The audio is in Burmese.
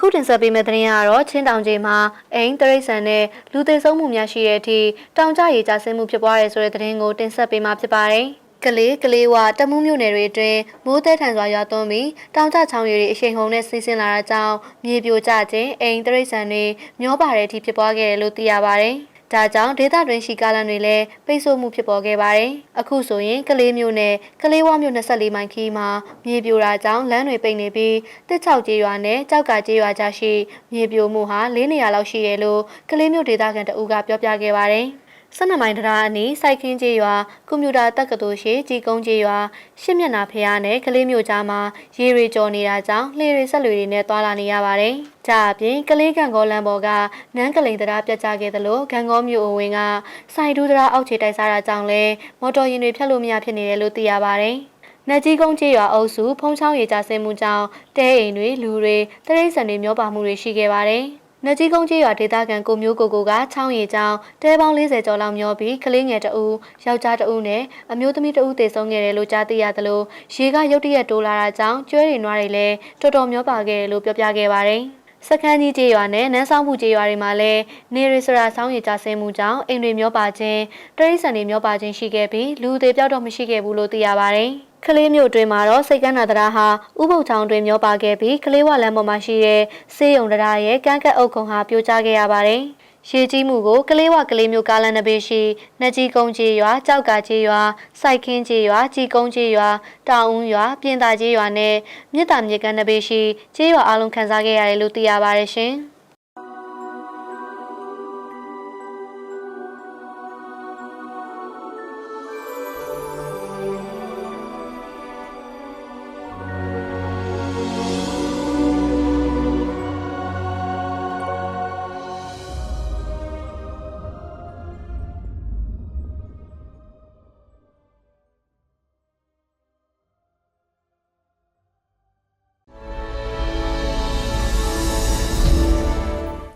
အခုတင်ဆက်ပေးမယ့်သတင်းကတော့ချင်းတောင်ကြီးမှာအိမ်တရိတ်ဆန်နဲ့လူသေဆုံးမှုများရှိတဲ့အထိတောင်ကျရေကျဆင်းမှုဖြစ်ပွားရဲဆိုတဲ့သတင်းကိုတင်ဆက်ပေးမှာဖြစ်ပါတယ်။ကလေးကလေးဝတမူးမြို့နယ်တွေအတွင်းမိုးတဲထန်စွာရွာသွန်းပြီးတောင်ကျချောင်းရည်တွေအရှိန်ဟုန်နဲ့ဆင်းဆင်းလာတာကြောင့်မြေပြိုကျခြင်းအိမ်တရိတ်ဆန်တွေမျောပါတဲ့အထိဖြစ်ပွားခဲ့တယ်လို့သိရပါတယ်။ ဒါကြောင့်ဒေသတွင်းရှိကားလမ်းတွေလည်းပိတ်ဆို့မှုဖြစ်ပေါ်ခဲ့ပါတယ်။အခုဆိုရင်ကလေးမျိုးနဲ့ကလေးဝမျိုး24မိုင်ခီးမှာမြေပြိုတာကြောင့်လမ်းတွေပိတ်နေပြီးတစ်ချောက်ကျေးရွာနဲ့ကြောက်ကကျေးရွာကြားရှိမြေပြိုမှုဟာ၄နေရာလောက်ရှိတယ်လို့ကလေးမျိုးဒေသခံတအူးကပြောပြခဲ့ပါတယ်။ ဆနမိုင်တရားအနီးစိုက်ခင်းကျေးရွာကွန်ပျူတာတက္ကသိုလ်ရှိကြီးကုန်းကျေးရွာရှစ်မျက်နှာဖျားနဲ့ကလေးမျိုးကြားမှာရေရီကြော်နေတာကြောင့်လှေရီဆက်လွေတွေနဲ့တွာလာနေရပါတယ်။ကြအပြင်ကလေးကံကောလမ်းပေါ်ကနန်းကလိန်တရားပြတ်ကျခဲ့သလိုဂံကောမျိုးအဝင်ကစိုက်ဒူးတရားအောက်ခြေတိုက်စားတာကြောင့်လည်းမော်တော်ယာဉ်တွေဖြတ်လို့မရဖြစ်နေတယ်လို့သိရပါတယ်။နတ်ကြီးကုန်းကျေးရွာအုပ်စုဖုံးချောင်းရေကြဆင်းမှုကြောင့်တဲအိမ်တွေလူတွေတရိတ်ဆန်တွေမျောပါမှုတွေရှိခဲ့ပါတယ်။ နကြီးကုန်းကြီးရွာဒေသခံကိုမျိုးကိုကိုကချောင်းရီကျောင်းတဲပေါင်း40ကျော်လောက်မျောပြီးကလေးငယ်တဦးယောက်ျားတဦးနဲ့အမျိုးသမီးတဦးသေဆုံးခဲ့တယ်လို့ကြားသိရသလိုရေကရုတ်တရက်တိုးလာတာကြောင့်ကျွဲတွေနွားတွေလည်းတော်တော်မျောပါခဲ့တယ်လို့ပြောပြခဲ့ပါတယ်စခန်းကြီးကျေးရွာနဲ့နန်းဆောင်မှုကျေးရွာတွေမှာလည်းနေရီစရာဆောင်းရီကြဆင်းမှုကြောင့်အိမ်တွေမျောပါခြင်းတရိတ်ဆန်တွေမျောပါခြင်းရှိခဲ့ပြီးလူသေးပြောက်တော့မရှိခဲ့ဘူးလို့သိရပါတယ်။ ကလေးမျိုးတွင်မှာတော့စိတ်ကန်းနာတရားဟာဥပုပ်ချောင်းတွင်မျောပါခဲ့ပြီးကလေးဝလမ်းပေါ်မှာရှိတဲ့စေးရုံတရားရဲ့ကန်းကက်အုပ်ခုံဟာပြိုကျခဲ့ရပါတယ်။ရေကြီးမှုကိုကလေးဝကလေးမျိုးကားလန်နဘေးရှိနှကြီးကုန်းကြီးရွာကြောက်ကကြီးရွာစိုက်ခင်းကြီးရွာကြီးကုန်းကြီးရွာတောင်ဦးရွာပြင်သာကြီးရွာနဲ့မြစ်တာမြစ်ကမ်းနဘေးရှိကြီးရွာအလုံးခန်းစားခဲ့ရတယ်လို့သိရပါတယ်ရှင်။